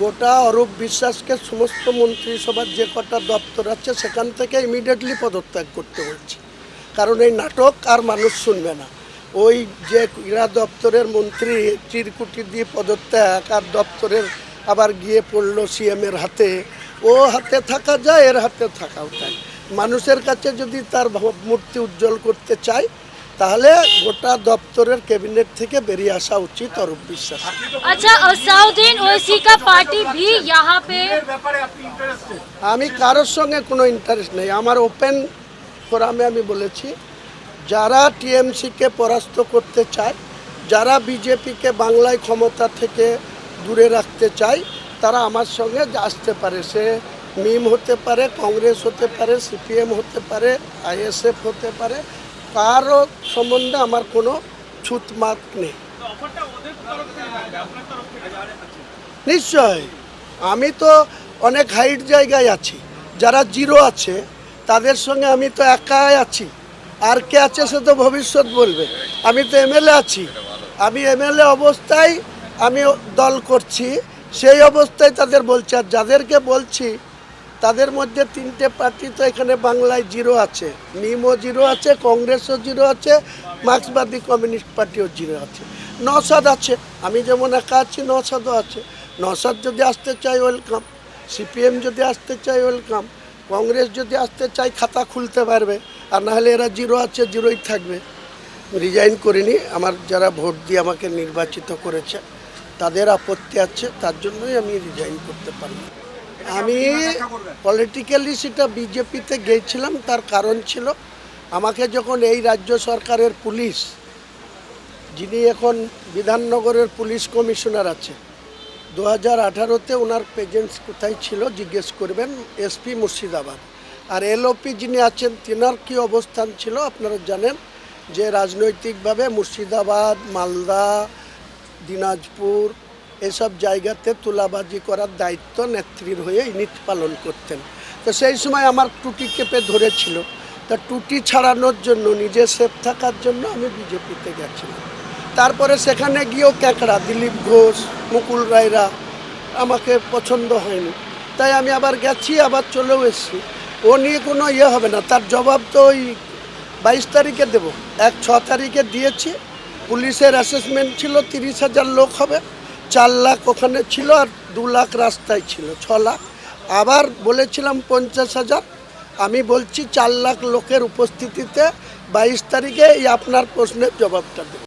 গোটা অরূপ বিশ্বাসকে সমস্ত মন্ত্রিসভার যে কটা দপ্তর আছে, সেখান থেকে ইমিডিয়েটলি পদত্যাগ করতে বলছি। কারণ এই নাটক আর মানুষ শুনবে না। ওই যে ক্রীড়া দপ্তরের মন্ত্রী চিরকুটি দিয়ে পদত্যাগ আর দপ্তরের আবার গিয়ে পড়ল সিএমের হাতে, ও হাতে থাকা যায়, এর হাতে থাকাও চাই মানুষের কাছে যদি তার ভাবমূর্তি উজ্জ্বল করতে চায় তাহলে গোটা দপ্তরের ক্যাবিনেট থেকে বেরিয়ে আসা উচিত অরূপ বিশ্বাস। আচ্ছা আমি কারোর সঙ্গে কোনো ইন্টারেস্ট নেই। আমার ওপেন ফোরামে আমি বলেছি যারা টিএমসিকে পরাস্ত করতে চায় যারা বিজেপিকে বাংলায় ক্ষমতা থেকে দূরে রাখতে চায় তারা আমার সঙ্গে আসতে পারে। সে মিম হতে পারে কংগ্রেস হতে পারে সিপিএম হতে পারে আইএসএফ হতে পারে কারও সম্বন্ধে আমার কোনো ছুতমাত নেই। নিশ্চয় আমি তো অনেক হাইট জায়গায় আছি। যারা জিরো আছে, তাদের সঙ্গে আমি তো একাই আছি। আর কে আছে সে তো ভবিষ্যৎ বলবে। আমি তো এমএলএ আছি। আমি এমএলএ অবস্থায় আমি দল করছি। সেই অবস্থায় তাদের বলছি। আর যাদেরকে বলছি তাদের মধ্যে তিনটে পার্টি তো এখানে বাংলায় জিরো আছে। নিমও জিরো আছে, কংগ্রেসও জিরো আছে, মার্ক্সবাদী কমিউনিস্ট পার্টিও জিরো আছে। নসাদ আছে, আমি যেমন একা আছি নসাদও আছে। নসাদ যদি আসতে চায়, ওয়েলকাম। সিপিএম যদি আসতে চায়, ওয়েলকাম। কংগ্রেস যদি আসতে চায়, খাতা খুলতে পারবে। আর নাহলে এরা জিরো আছে, জিরোই থাকবে। রিজাইন করিনি, আমার যারা ভোট দিয়ে আমাকে নির্বাচিত করেছে, তাদের আপত্তি আছে, তার জন্যই আমি রিজাইন করতে পারলাম আমি পলিটিক্যালি সেটা বিজেপিতে গিয়েছিলাম, তার কারণ ছিল আমাকে যখন এই রাজ্য সরকারের পুলিশ, যিনি এখন বিধাননগরের পুলিশ কমিশনার আছে দু হাজার আঠারোতে ওনার প্রেজেন্স কোথায় ছিল জিজ্ঞেস করবেন এসপি মুর্শিদাবাদ। আর এলওপি যিনি আছেন, তিনার কী অবস্থান ছিল আপনারা জানেন যে রাজনৈতিকভাবে মুর্শিদাবাদ, মালদা, দিনাজপুর এসব জায়গাতে তুলাবাজি করার দায়িত্ব নেত্রীর হয়ে ইনি পালন করতেন। তো সেই সময় আমার টুটি কেঁপে ধরেছিল। তা টুটি ছাড়ানোর জন্য নিজে সেফ থাকার জন্য আমি বিজেপিতে গেছিলাম। তারপরে সেখানে গিয়েও ক্যাঁকড়া, দিলীপ ঘোষ, মুকুল রায়রা আমাকে পছন্দ হয়নি। তাই আমি আবার গেছি, আবার চলেও এসেছি। ও নিয়ে কোনো ইয়ে হবে না। তার জবাব তো ওই বাইশ তারিখে দেব। এক ছ তারিখে দিয়েছি। পুলিশের অ্যাসেসমেন্ট ছিল তিরিশ হাজার লোক হবে। চার লাখ ওখানে ছিল আর দু লাখ রাস্তায় ছিল, ছ লাখ। আবার বলেছিলাম পঞ্চাশ হাজার। আমি বলছি চার লাখ লোকের উপস্থিতিতে বাইশ তারিখে এই আপনার প্রশ্নের জবাবটা দেব।